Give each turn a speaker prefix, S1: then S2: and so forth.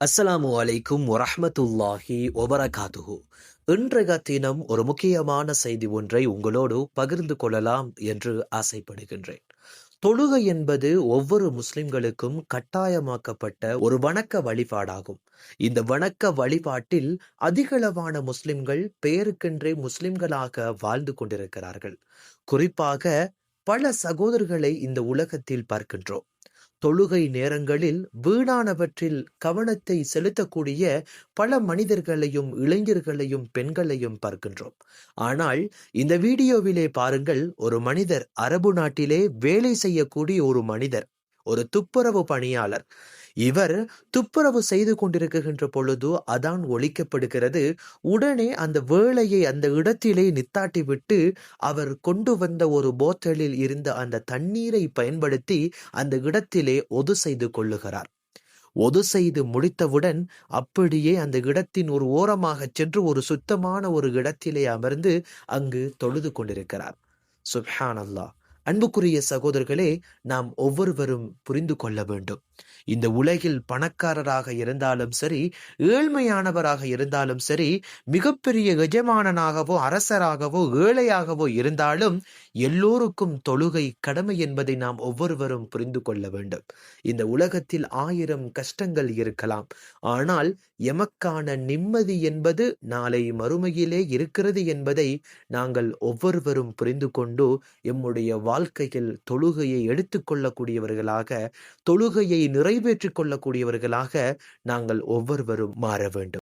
S1: அஸ்ஸலாமு அலைக்கும் வரஹ்மத்துல்லாஹி ஒபரகாத்துஹு இன்றைய தினம் ஒரு முக்கியமான செய்தி ஒன்றை உங்களோடு பகிர்ந்து கொள்ளலாம் என்று ஆசைப்படுகின்றேன். தொழுகை என்பது ஒவ்வொரு முஸ்லிம்களுக்கும் கட்டாயமாக்கப்பட்ட ஒரு வணக்க வழிபாடாகும். இந்த வணக்க வழிபாட்டில் அதிகளவான முஸ்லிம்கள் பெயருக்கென்றே முஸ்லிம்களாக வாழ்ந்து கொண்டிருக்கிறார்கள். குறிப்பாக பல சகோதரர்களை இந்த உலகத்தில் பார்க்கின்றோம். தொழுகை நேரங்களில் வீணானவற்றில் கவனத்தை செலுத்தக்கூடிய பல மனிதர்களையும் இளைஞர்களையும் பெண்களையும் பார்க்கின்றோம். ஆனால் இந்த வீடியோவிலே பாருங்கள் ஒரு மனிதர் அரபு நாட்டிலே வேலை செய்யக்கூடிய ஒரு மனிதர். ஒரு துப்புரவு பணியாளர். இவர் துப்புரவு செய்து கொண்டிருக்கின்ற பொழுது அதான் ஒழிக்கப்படுகிறது. உடனே அந்த வேலையை அந்த இடத்திலே நித்தாட்டி விட்டு அவர் கொண்டு வந்த ஒரு போத்தலில் இருந்த அந்த தண்ணீரை பயன்படுத்தி அந்த இடத்திலே ஒது செய்து கொள்ளுகிறார். ஒது செய்து முடித்தவுடன் அப்படியே அந்த இடத்தின் ஒரு ஓரமாக சென்று ஒரு சுத்தமான ஒரு இடத்திலே அமர்ந்து அங்கு தொழுது கொண்டிருக்கிறார். சுப்ஹான் அல்லாஹ் அன்புக்குரிய சகோதரர்களே நாம் ஒவ்வொருவரும் புரிந்து கொள்ள வேண்டும். இந்த உலகில் பணக்காரராக இருந்தாலும் சரி ஏழ்மையானவராக இருந்தாலும் சரி மிகப்பெரிய எஜமானனாகவோ அரசராகவோ ஏழையாகவோ இருந்தாலும் எல்லோருக்கும் தொழுகை கடமை என்பதை நாம் ஒவ்வொருவரும் புரிந்து கொள்ள வேண்டும். இந்த உலகத்தில் ஆயிரம் கஷ்டங்கள் இருக்கலாம். ஆனால் எமக்கான நிம்மதி என்பது நாளை மறுமையிலே இருக்கிறது என்பதை நாங்கள் ஒவ்வொருவரும் புரிந்து கொண்டு எம்முடைய வாழ்க்கையில் தொழுகையை எடுத்துக்கொள்ளக்கூடியவர்களாக தொழுகையை நிறைவேற்றிக் கொள்ளக்கூடியவர்களாக நாங்கள் ஒவ்வொருவரும் மாற வேண்டும்.